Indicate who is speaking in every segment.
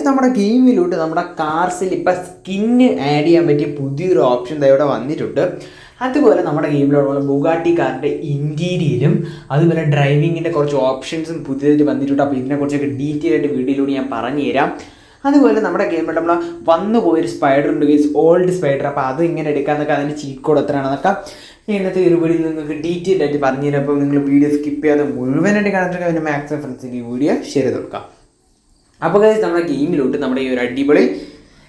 Speaker 1: Guys നമ്മുടെ ഗെയിമിലോട്ട് നമ്മുടെ കാർസിൽ ഇപ്പം സ്കിന്ന് ആഡ് ചെയ്യാൻ പറ്റിയ പുതിയൊരു ഓപ്ഷൻ ഇവിടെ വന്നിട്ടുണ്ട്. അതുപോലെ നമ്മുടെ ഗെയിമിലുള്ള ബുഗാട്ടി കാറിന്റെ ഇന്റീരിയലും അതുപോലെ ഡ്രൈവിങ്ങിന്റെ കുറച്ച് ഓപ്ഷൻസും പുതിയതായിട്ട് വന്നിട്ടുണ്ട്. അപ്പോൾ ഇതിനെക്കുറിച്ചൊക്കെ ഡീറ്റെയിൽ ആയിട്ട് വീഡിയോയിലൂടെ ഞാൻ പറഞ്ഞു തരാം. അതുപോലെ നമ്മുടെ ഗെയിമിൽ നമ്മൾ വന്നു പോയൊരു സ്പൈഡർ ഉണ്ട് ഗൈസ് ഓൾഡ് സ്പൈഡർ അപ്പോൾ അത് ഇങ്ങനെ എടുക്കാമെന്നൊക്കെ അതിന്റെ ചീറ്റ് കോഡ് എത്രയാണെന്നൊക്കെ ഇന്നത്തെ ഒരു വീഡിയോ നിങ്ങൾക്ക് ഡീറ്റെയിൽ ആയിട്ട് പറഞ്ഞു തരാം. അപ്പോൾ നിങ്ങൾ വീഡിയോ സ്കിപ്പ് ചെയ്യാതെ മുഴുവനായിട്ട് കാണാൻ അതിന്റെ മാക്സിമം ഫ്രണ്ട്സിന്റെ വീഡിയോ ഷെയർ ചെയ്ത് കൊടുക്കാം. അപ്പോൾ ഗൈസ് നമ്മുടെ ഗെയിമിലോട്ട് നമ്മുടെ ഈ ഒരു അടിപൊളി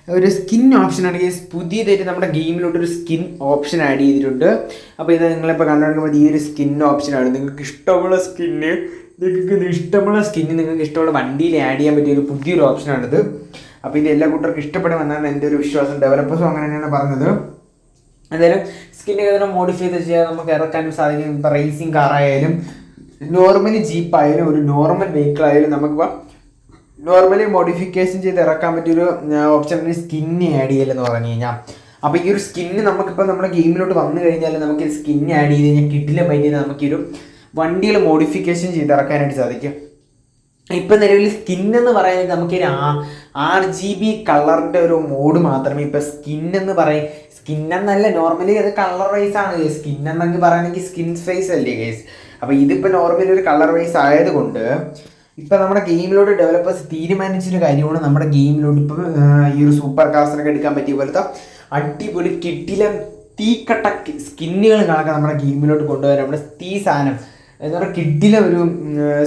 Speaker 1: ഒരു സ്കിൻ ഓപ്ഷനാണ് ഗൈസ് പുതിയതായിട്ട് നമ്മുടെ ഗെയിമിലോട്ട് ഒരു സ്കിൻ ഓപ്ഷൻ ആഡ് ചെയ്തിട്ടുണ്ട്. അപ്പോൾ ഇത് നിങ്ങളിപ്പോൾ കണ്ടുകൊണ്ടിരിക്കുമ്പോൾ ഈ ഒരു സ്കിൻ ഓപ്ഷനാണ് നിങ്ങൾക്ക് ഇഷ്ടമുള്ള സ്കിന്ന് നിങ്ങൾക്ക് ഇഷ്ടമുള്ള സ്കിന്ന് നിങ്ങൾക്ക് ഇഷ്ടമുള്ള വണ്ടിയിൽ ആഡ് ചെയ്യാൻ പറ്റിയ ഒരു പുതിയൊരു ഓപ്ഷനാണിത് അപ്പോൾ ഇത് എല്ലാ കൂട്ടർക്കും ഇഷ്ടപ്പെടുമെന്നാണ് എന്റെ ഒരു വിശ്വാസം. ഡെവലപ്പേഴ്സും അങ്ങനെ തന്നെയാണ് പറഞ്ഞത്. എന്തായാലും സ്കിന്നൊക്കെ തന്നെ മോഡിഫൈ ചെയ്ത് ചെയ്യാൻ നമുക്ക് ഇറക്കാനും സാധിക്കും. ഇപ്പോൾ റേസിംഗ് കാറായാലും നോർമലി ജീപ്പായാലും ഒരു നോർമൽ വെഹിക്കിൾ ആയാലും നമുക്കിപ്പോൾ നോർമലി മോഡിഫിക്കേഷൻ ചെയ്ത് ഇറക്കാൻ പറ്റിയൊരു ഓപ്ഷൻ സ്കിന്ന് ആഡ് ചെയ്യലെന്ന് പറഞ്ഞു കഴിഞ്ഞാൽ അപ്പോൾ ഈ ഒരു സ്കിന്ന് നമുക്കിപ്പോൾ നമ്മുടെ ഗെയിമിലോട്ട് വന്നു കഴിഞ്ഞാൽ നമുക്ക് സ്കിന്ന് ആഡ് ചെയ്ത് കഴിഞ്ഞാൽ കിട്ടില്ല പറ്റിയത് നമുക്കൊരു വണ്ടികൾ മോഡിഫിക്കേഷൻ ചെയ്ത് ഇറക്കാനായിട്ട് സാധിക്കും. ഇപ്പം നിലവിൽ സ്കിൻ എന്ന് പറയുന്നത് നമുക്ക് ആർ ജി ബി കളറിന്റെ ഒരു മോഡ് മാത്രമേ ഇപ്പം സ്കിൻ എന്ന് പറയും. സ്കിൻ എന്നല്ല നോർമലി അത് കളർ വൈസ് ആണ് സ്കിൻ എന്നൊക്കെ പറയുകയാണെങ്കിൽ സ്കിൻ ഫേസ് അല്ലേ കേസ് അപ്പോൾ ഇതിപ്പോൾ നോർമലി ഒരു കളർ വൈസ് ആയതുകൊണ്ട് ഇപ്പം നമ്മുടെ ഗെയിമിലോട്ട് ഡെവലപ്പേഴ്സ് തീരുമാനിച്ചൊരു കാര്യമാണ് നമ്മുടെ ഗെയിമിലോട്ട് ഇപ്പം ഈ ഒരു സൂപ്പർ കാസ്റ്റിനൊക്കെ എടുക്കാൻ പറ്റിയ പോലത്തെ അടിപൊളി കിട്ടിലെ തീക്കട്ട സ്കിന്നുകൾ കണക്കെ നമ്മുടെ ഗെയിമിലോട്ട് കൊണ്ടുവരാം. നമ്മുടെ തീ സാധനം എന്ന് പറയുക കിഡിലെ ഒരു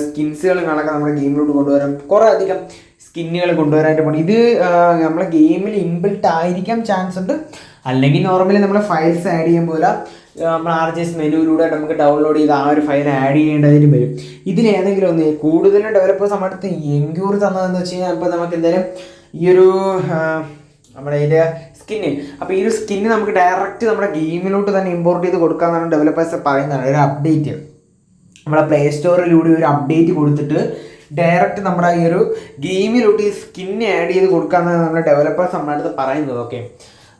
Speaker 1: സ്കിൻസുകൾ കണക്കെ നമ്മുടെ ഗെയിമിലോട്ട് കൊണ്ടുവരാം. കുറേ അധികം സ്കിന്നുകൾ കൊണ്ടുവരാനായിട്ട് പോകണം ഇത് നമ്മളെ ഗെയിമിൽ ഇൻബിൽട്ട് ആയിരിക്കാം ചാൻസ് ഉണ്ട്. അല്ലെങ്കിൽ നോർമലി നമ്മൾ ഫയൽസ് ആഡ് ചെയ്യുമ്പോൾ നമ്മൾ ആർ ജി എസ് മെനുവിലൂടെ നമുക്ക് ഡൗൺലോഡ് ചെയ്ത് ആ ഒരു ഫയൽ ആഡ് ചെയ്യേണ്ടതിന് വരും. ഇതിൽ ഏതെങ്കിലും ഒന്ന് കൂടുതലും ഡെവലപ്പേഴ്സ് നമ്മുടെ അടുത്ത് എൻക്യൂർ തന്നതെന്ന് വെച്ച് കഴിഞ്ഞാൽ ഇപ്പോൾ നമുക്ക് എന്തായാലും ഈ ഒരു നമ്മുടെ ഇതിന്റെ സ്കിന്ന് അപ്പോൾ ഈ ഒരു സ്കിന്ന് നമുക്ക് ഡയറക്റ്റ് നമ്മുടെ ഗെയിമിലോട്ട് തന്നെ ഇമ്പോർട്ട് ചെയ്ത് കൊടുക്കാമെന്നാണ് ഡെവലപ്പേഴ്സ് പറയുന്നത് ഒരു അപ്ഡേറ്റ് നമ്മുടെ പ്ലേ സ്റ്റോറിലൂടെ ഒരു അപ്ഡേറ്റ് കൊടുത്തിട്ട് ഡയറക്റ്റ് നമ്മുടെ ഈ ഒരു ഗെയിമിലോട്ട് ഈ സ്കിന്ന് ആഡ് ചെയ്ത് കൊടുക്കാമെന്നാണ് നമ്മുടെ ഡെവലപ്പേഴ്സ് നമ്മുടെ അടുത്ത് പറയുന്നത്. ഓക്കെ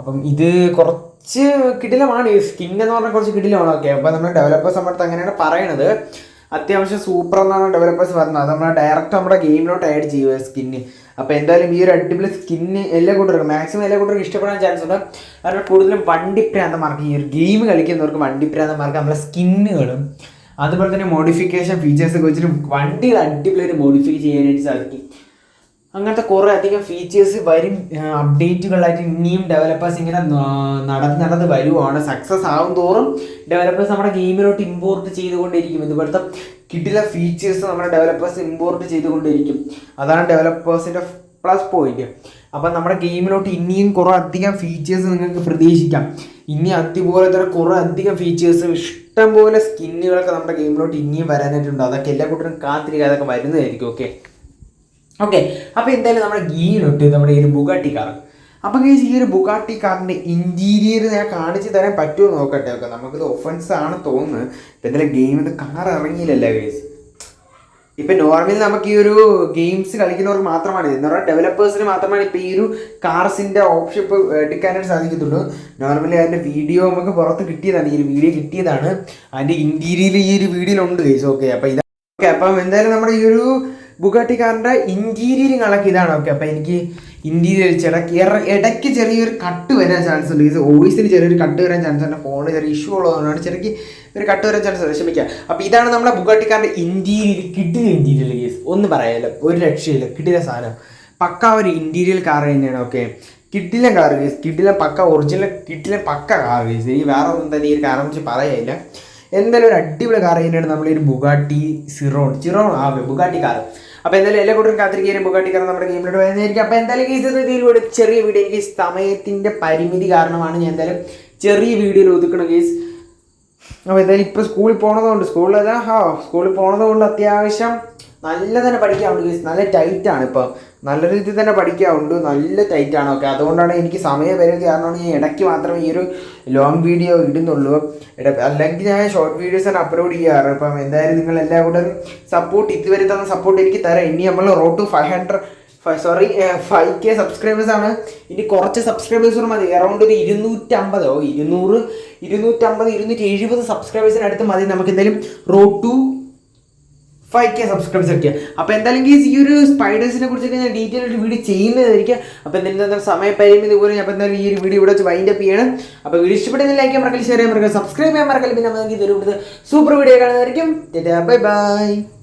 Speaker 1: അപ്പം ഇത് കുറച്ച് കിടിലമാണ് ഈ സ്കിൻ എന്ന് പറഞ്ഞാൽ കുറച്ച് കിടിലമാണ് ഓക്കെ അപ്പോൾ നമ്മുടെ ഡെവലപ്പേഴ്സ് നമ്മുടെ അങ്ങനെയാണ് പറയണത്. അത്യാവശ്യം സൂപ്പർ എന്നാണ് ഡെവലപ്പേഴ്സ് പറഞ്ഞത്. അത് നമ്മൾ ഡയറക്റ്റ് നമ്മുടെ ഗെയിമിലോട്ട് ആഡ് ചെയ്യുക സ്കിന്ന് അപ്പോൾ എന്തായാലും ഈ ഒരു അടിപൊളി സ്കിന്ന് എല്ലാ കൂട്ടർക്കും മാക്സിമം എല്ലാ കൂട്ടർക്കും ഇഷ്ടപ്പെടാൻ ചാൻസ് ഉണ്ട്. കാരണം കൂടുതലും വണ്ടി പ്രാന്തമാർക്ക് ഈ ഒരു ഗെയിം കളിക്കുന്നവർക്ക് വണ്ടി പ്രാന്തമാർക്ക് നമ്മളെ സ്കിന്നുകളും അതുപോലെ തന്നെ മോഡിഫിക്കേഷൻ ഫീച്ചേഴ്സ് വെച്ചിട്ട് വണ്ടികൾ അടിപൊളിയായിട്ട് മോഡിഫൈ ചെയ്യാനായിട്ട് സാധിക്കും. അങ്ങനത്തെ കുറേ അധികം ഫീച്ചേഴ്സ് വരും അപ്ഡേറ്റുകളായിട്ട് ഇനിയും ഡെവലപ്പേഴ്സ് ഇങ്ങനെ നടന്ന് നടന്ന് വരുവാണ്. സക്സസ് ആവും തോറും ഡെവലപ്പേഴ്സ് നമ്മുടെ ഗെയിമിലോട്ട് ഇമ്പോർട്ട് ചെയ്തുകൊണ്ടിരിക്കും. ഇതുപോലത്തെ കിട്ടില്ല ഫീച്ചേഴ്സ് നമ്മുടെ ഡെവലപ്പേഴ്സ് ഇമ്പോർട്ട് ചെയ്തുകൊണ്ടിരിക്കും. അതാണ് ഡെവലപ്പേഴ്സിന്റെ പ്ലസ് പോയിന്റ് അപ്പം നമ്മുടെ ഗെയിമിലോട്ട് ഇനിയും കുറേ അധികം ഫീച്ചേഴ്സ് നിങ്ങൾക്ക് പ്രതീക്ഷിക്കാം. ഇനി അതുപോലെ തന്നെ കുറേ അധികം ഫീച്ചേഴ്സ് ഇഷ്ടംപോലെ സ്കിന്നുകളൊക്കെ നമ്മുടെ ഗെയിമിലോട്ട് ഇനിയും വരാനായിട്ടുണ്ട്. അതൊക്കെ എല്ലാ കൂട്ടരും കാത്തിരിക്കുക. അതൊക്കെ വരുന്നതായിരിക്കും. ഓക്കെ ഓക്കെ അപ്പോൾ എന്തായാലും നമ്മുടെ ഗീയിലോട്ട് നമ്മുടെ ഈ ഒരു ബുഗാട്ടി കാർ അപ്പോൾ ഗൈസ് ഈ ഒരു ബുഗാട്ടി കാറിന്റെ ഇന്റീരിയർ ഞാൻ കാണിച്ച് തരാൻ പറ്റുമോ നോക്കട്ടെ. ഓക്കെ നമുക്കിത് ഒഫൻസ് ആണ് തോന്നുന്നത് ഇപ്പം എന്തായാലും ഗെയിമിൽ കാർ ഇറങ്ങിയില്ലല്ലോ കേസ് ഇപ്പം നോർമലി നമുക്ക് ഈ ഒരു ഗെയിംസ് കളിക്കുന്നവർ മാത്രമാണ്. എന്ന് പറഞ്ഞാൽ ഡെവലപ്പേഴ്സിന് മാത്രമാണ് ഇപ്പോൾ ഈ ഒരു കാർസിന്റെ ഓപ്ഷൻ ഇപ്പോൾ എടുക്കാനായിട്ട് സാധിക്കത്തുള്ളൂ. നോർമലി അതിന്റെ വീഡിയോ നമുക്ക് പുറത്ത് കിട്ടിയതാണ്. ഈ ഒരു വീഡിയോ കിട്ടിയതാണ്. അതിന്റെ ഇന്റീരിയൽ ഈ ഒരു വീഡിയോയിലുണ്ട് കേസ് ഓക്കെ അപ്പോൾ ഇതാ ഓക്കെ അപ്പം എന്തായാലും നമ്മുടെ ഈ ഒരു ബുഗാട്ടി കാറിന്റെ ഇന്റീരിയർ കണക്ക് ഇതാണ്. ഓക്കെ അപ്പോൾ എനിക്ക് ഇന്റീരിയർ ഇടയ്ക്ക് ഇടയ്ക്ക് ചെറിയൊരു കട്ട് വരാൻ ചാൻസ് ഉണ്ട്. ഇത് വോയിസിന് ചെറിയൊരു കട്ട് വരാൻ ചാൻസ് ഉണ്ട്. ഫോണ് ചെറിയ ഇഷ്യൂ ഉള്ളതുകൊണ്ടാണ് ചെറിയ ഒരു കട്ട് വരാൻ ചാൻസ് ഉണ്ട്. ക്ഷമിക്കുക അപ്പോൾ ഇതാണ് നമ്മുടെ ബുഗാട്ടി കാറിന്റെ ഇന്റീരിയർ കിട്ടിയ ഇന്റീരിയർ കേസ് ഒന്ന് പറയാമല്ലോ ഒരു രക്ഷയില്ല. കിട്ടിയ സാധനം. പക്ക ഒരു ഇന്റീരിയർ കാർ തന്നെയാണ്. ഓക്കെ. കിട്ടില്ല കാർ കേസ് കിട്ടില്ല പക്ക ഒറിജിനൽ കിട്ടില്ല പക്ക കാർ കേസ് ഈ വേറെ ഒന്നും തന്നെ ഈ കാരണം കുറിച്ച് പറയാനില്ല. എന്തായാലും ഒരു അടിപൊളി കാർ തന്നെയാണ് നമ്മളൊരു ബുഗാട്ടി സിറോൺ. സിറോൺ ആ ബുഗാട്ടി കാർ അപ്പോൾ എന്തായാലും എല്ലാ കൂട്ടരും കാത്തിരിക്കുകയും കാരണം നമ്മുടെ ഗെയിമിലോട്ട് വരുന്നതായിരിക്കും. അപ്പോൾ എന്തായാലും ഈ രീതിയിലൂടെ ചെറിയ വീഡിയോ എനിക്ക് സമയത്തിന്റെ പരിമിതി കാരണമാണ് ഞാൻ എന്തായാലും ചെറിയ വീഡിയോയിൽ ഒതുക്കണം കേസ് അപ്പോൾ എന്തായാലും ഇപ്പോൾ സ്കൂളിൽ പോണതുകൊണ്ട് സ്കൂളിൽ അതാ ഹാ സ്കൂളിൽ പോണതുകൊണ്ട് അത്യാവശ്യം നല്ല തന്നെ പഠിക്കാറുണ്ട് കേസ് നല്ല ടൈറ്റ് ആണ് ഇപ്പോൾ നല്ല രീതിയിൽ തന്നെ പഠിക്കാറുണ്ട്. നല്ല ടൈറ്റാണ് ഓക്കെ അതുകൊണ്ടാണ് എനിക്ക് സമയം വരുന്നത് കാരണമാണ് ഞാൻ ഇടയ്ക്ക് മാത്രമേ ഈ ഒരു ലോങ് വീഡിയോ ഇടുന്നുള്ളൂ. അല്ലെങ്കിൽ ഞാൻ ഷോർട്ട് വീഡിയോസ് ആണ് അപ്ലോഡ് ചെയ്യാറ്. അപ്പം എന്തായാലും നിങ്ങൾ എല്ലാവരും സപ്പോർട്ട് ഇതുവരെ തന്ന സപ്പോർട്ട് എനിക്ക് തരാം. ഇനി നമ്മൾ road to five hundred sorry five K subscribers ആണ്. ഇനി കുറച്ച് സബ്സ്ക്രൈബേഴ്സ് മതി. അറൗണ്ട് ഒരു ഇരുന്നൂറ്റമ്പതോ ഇരുന്നൂറ് ഇരുന്നൂറ്റമ്പത് ഇരുന്നൂറ്റി എഴുപത് സബ്സ്ക്രൈബേഴ്സിന് അടുത്ത് മതി. നമുക്ക് എന്തായാലും road to five K subscribers ഒക്കെ. അപ്പോൾ എന്തായാലും ഈ ഒരു സ്പൈഡേഴ്സിനെ കുറിച്ചൊക്കെ ഞാൻ ഡീറ്റെയിൽ ഒരു വീഡിയോ ചെയ്യുന്നതായിരിക്കും. അപ്പോൾ എന്തായാലും സമയപരിമിതി പോലെ അപ്പോൾ എന്തായാലും ഈ ഒരു വീഡിയോ ഇവിടെ വെച്ച് വൈൻഡ് അപ്പ് ചെയ്യണം. അപ്പോൾ വീഡിയോ ഇഷ്ടപ്പെടുന്ന ലൈക്ക് ചെയ്യാൻ മറക്കൽ ഷെയർ ചെയ്യാൻ മറക്കൽ സബ്സ്ക്രൈബ് ചെയ്യാൻ മറക്കൽ പിന്നെ നമുക്ക് ഇതൊരു സൂപ്പർ വീഡിയോ കാണുന്നതായിരിക്കും. Bye bye